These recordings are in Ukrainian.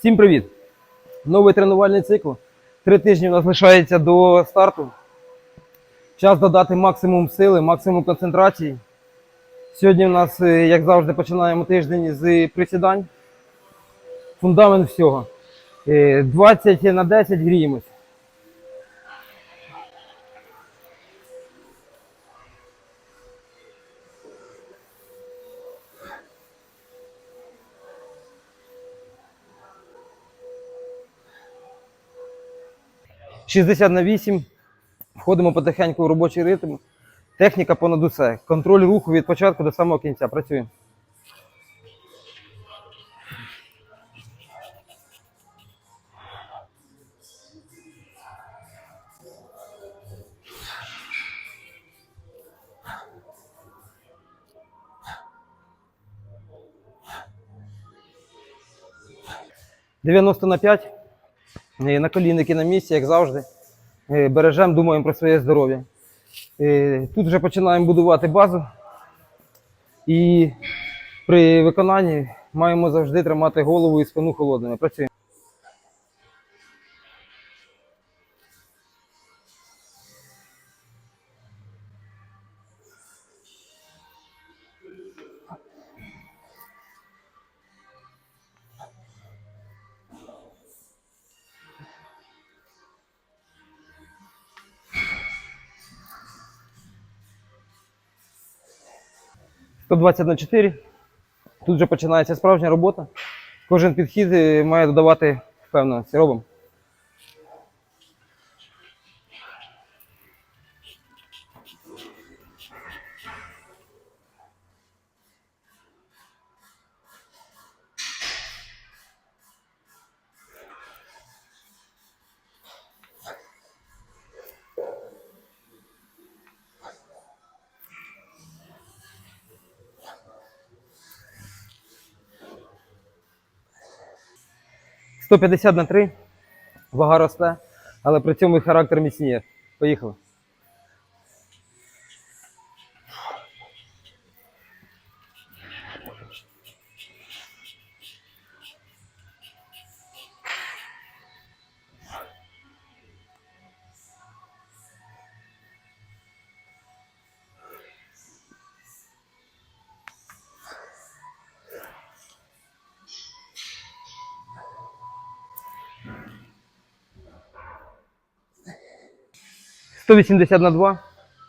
Всім привіт! Новий тренувальний цикл. Три тижні у нас лишається до старту. Час додати максимум сили, максимум концентрації. Сьогодні у нас, е, як завжди, починаємо тиждень з присідань. Фундамент всього. Е, 20 на 10 гріємось. – 60 на 8. Входимо потихеньку в робочий ритм. Техніка понад усе. Контроль руху від початку до самого кінця. Працюємо. Дев'яносто на 5. Е, Наколінники на місці, як завжди. Е, Бережемо, думаємо про своє здоров'я. Е, Тут вже починаємо будувати базу. І при виконанні маємо завжди тримати голову і спину холодними. Працюємо. – 120 на 4. Тут вже починається справжня робота. Кожен підхід е, має додавати впевненості. Робимо. – 150 на 3. Вага росте, але при цьому і характер міцніє. Поїхали. – 180 на 2.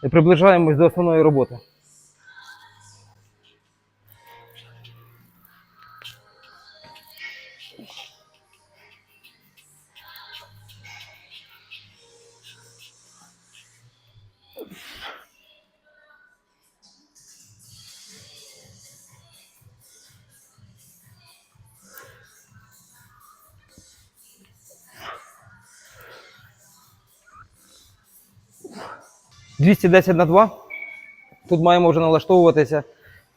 І приближаємось до основної роботи. – 210 на 2. Тут маємо вже налаштовуватися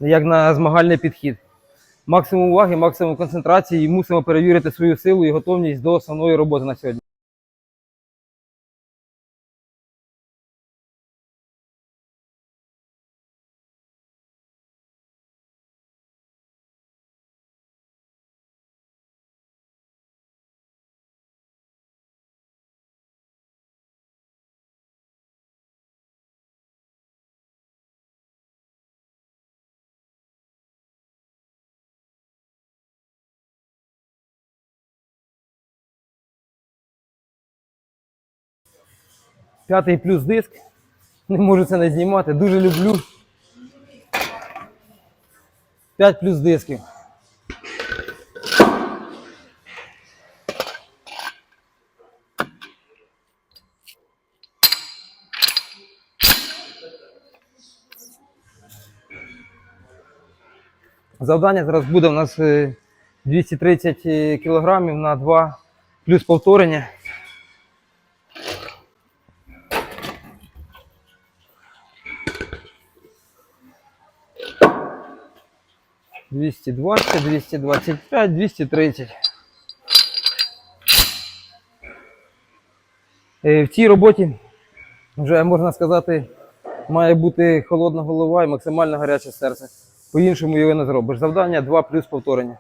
як на змагальний підхід. Максимум уваги, максимум концентрації і мусимо перевірити свою силу і готовність до основної роботи на сьогодні. П'ятий плюс диск. Не можу це не знімати. Дуже люблю. 5 плюс дисків. Завдання зараз буде у нас е, 230 кілограмів на 2 плюс повторення. Двісті двадцять, двісті двадцять п'ять, двісті тридцять. Е, В цій роботі вже можна сказати, має бути холодна голова і максимально гаряче серце. По-іншому його не зробиш. Завдання 2 плюс повторення.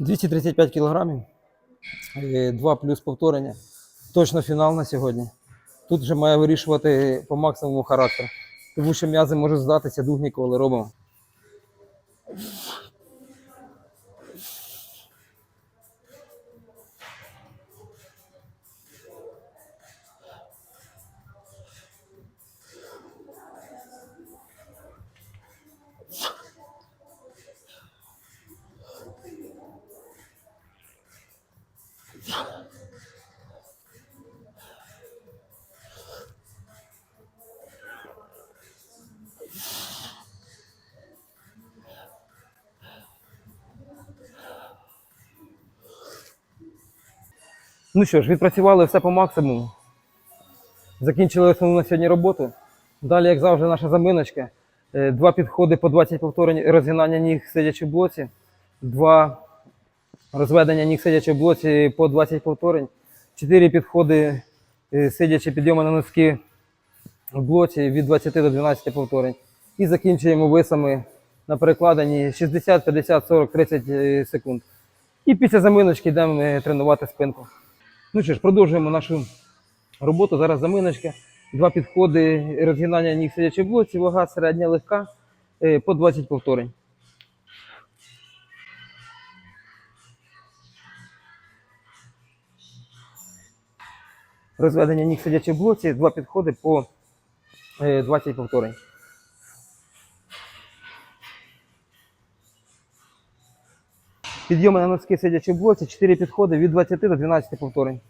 235 кілограмів, 2 плюс повторення. Точно фінал на сьогодні. Тут вже має вирішувати по максимуму характер. Тому що м'язи можуть здатися, дух ніколи робимо. Ну що ж, відпрацювали все по максимуму. Закінчили основну на сьогодні роботу. Далі, як завжди, наша заминочка. Е, Два підходи по 20 повторень розгинання ніг сидячи в блоці, два розведення ніг сидячи в блоці по 20 повторень, чотири підходи е, сидячи підйоми на носки в блоці від 20 до 12 повторень. І закінчуємо висами на перекладенні 60, 50, 40, 30 е, секунд. І після заминочки йдемо е, тренувати спинку. Ну що ж, продовжуємо нашу роботу. Зараз заминочка. Два підходи розгинання ніг сидячи блоці, вага середня легка е, по 20 повторень. Розведення ніг сидячи блоці, два підходи по е, 20 повторень. Підйоми на носки сидячи в блоці, 4 підходи від 20 до 12 повторень.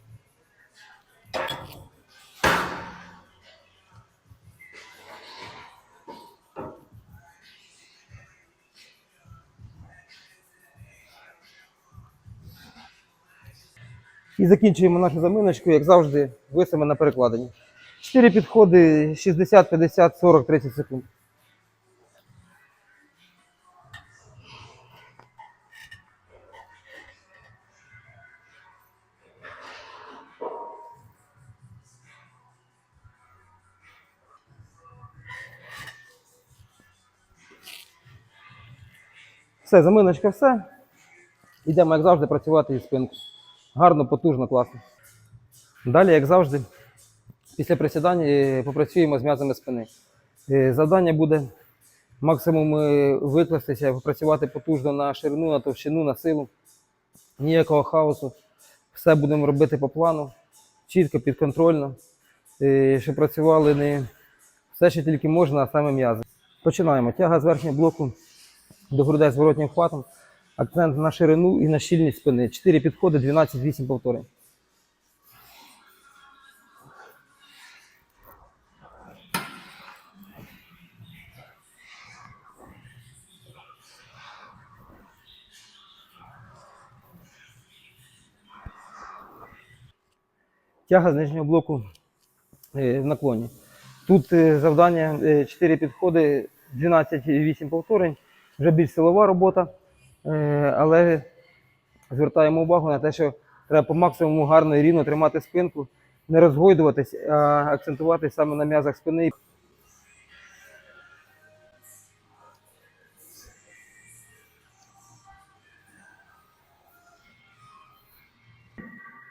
І закінчуємо нашу заминочку, як завжди, висимо на перекладенні. 4 підходи 60, 50, 40, 30 секунд. Все, заминочка, все. Йдемо, як завжди, працювати із спинку. Гарно, потужно, класно. Далі, як завжди, після присідань е, попрацюємо з м'язами спини. Е, Завдання буде максимум е, викластися, попрацювати потужно на ширину, на товщину, на силу. Ніякого хаосу. Все будемо робити по плану, чітко, підконтрольно, щоб працювали не все, що тільки можна, а саме м'язи. Починаємо. Тяга з верхнього блоку до грудей з воротнім хватом. Акцент на ширину і на щільність спини. 4 підходи, 12-8 повторень. Тяга з нижнього блоку е, в наклоні. Тут е, завдання 4 підходи, 12-8 повторень, вже більш силова робота, е, але звертаємо увагу на те, що треба по максимуму гарно і рівно тримати спинку, не розгойдуватись, а акцентувати саме на м'язах спини.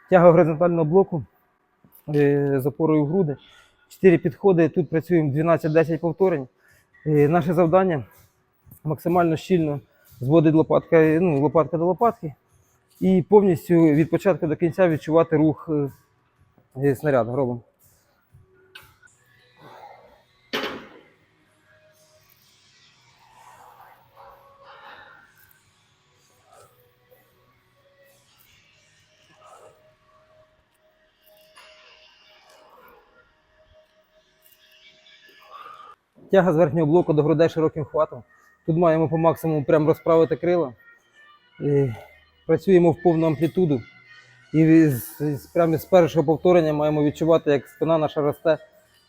Тяга горизонтального блоку е, з опорою в груди. Чотири підходи. Тут працюємо 12-10 повторень. Е, Наше завдання максимально щільно зводити лопатка, ну, лопатка до лопатки і повністю від початку до кінця відчувати рух е, е, снаряду. Робимо. Тяга з верхнього блоку до грудей широким хватом. Тут маємо по максимуму прям розправити крила. І працюємо в повну амплітуду. І з, прямо з першого повторення маємо відчувати, як спина наша росте,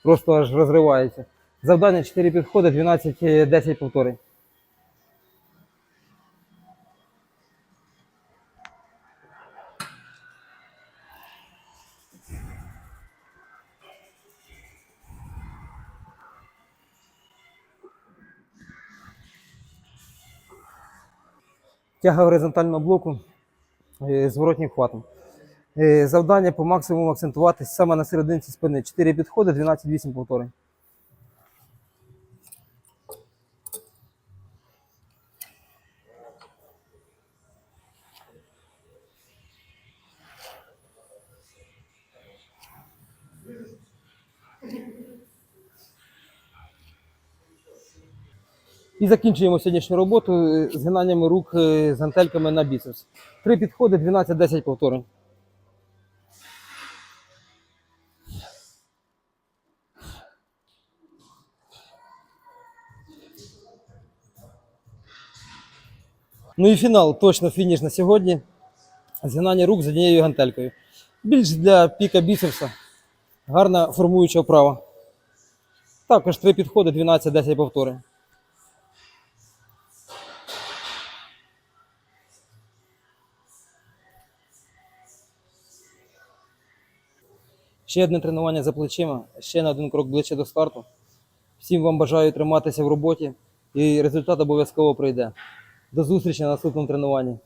просто аж розривається. Завдання 4 підходи, 12-10 повторень. Тяга горизонтального блоку з воротнім хватом. Е, Завдання по максимуму акцентуватись саме на серединці спини. 4 підходи, 12-8 повторень. І закінчуємо сьогоднішню роботу е, згинаннями рук е, з гантельками на біцепс. Три підходи, 12-10 повторень. Ну і фінал, точно фініш на сьогодні. Згинання рук з однією гантелькою. Більш для піка біцепса. Гарна формуюча вправа. Також три підходи, 12-10 повторень. Ще одне тренування за плечима, ще на один крок ближче до старту. Всім вам бажаю триматися в роботі і результат обов'язково прийде. До зустрічі на наступному тренуванні.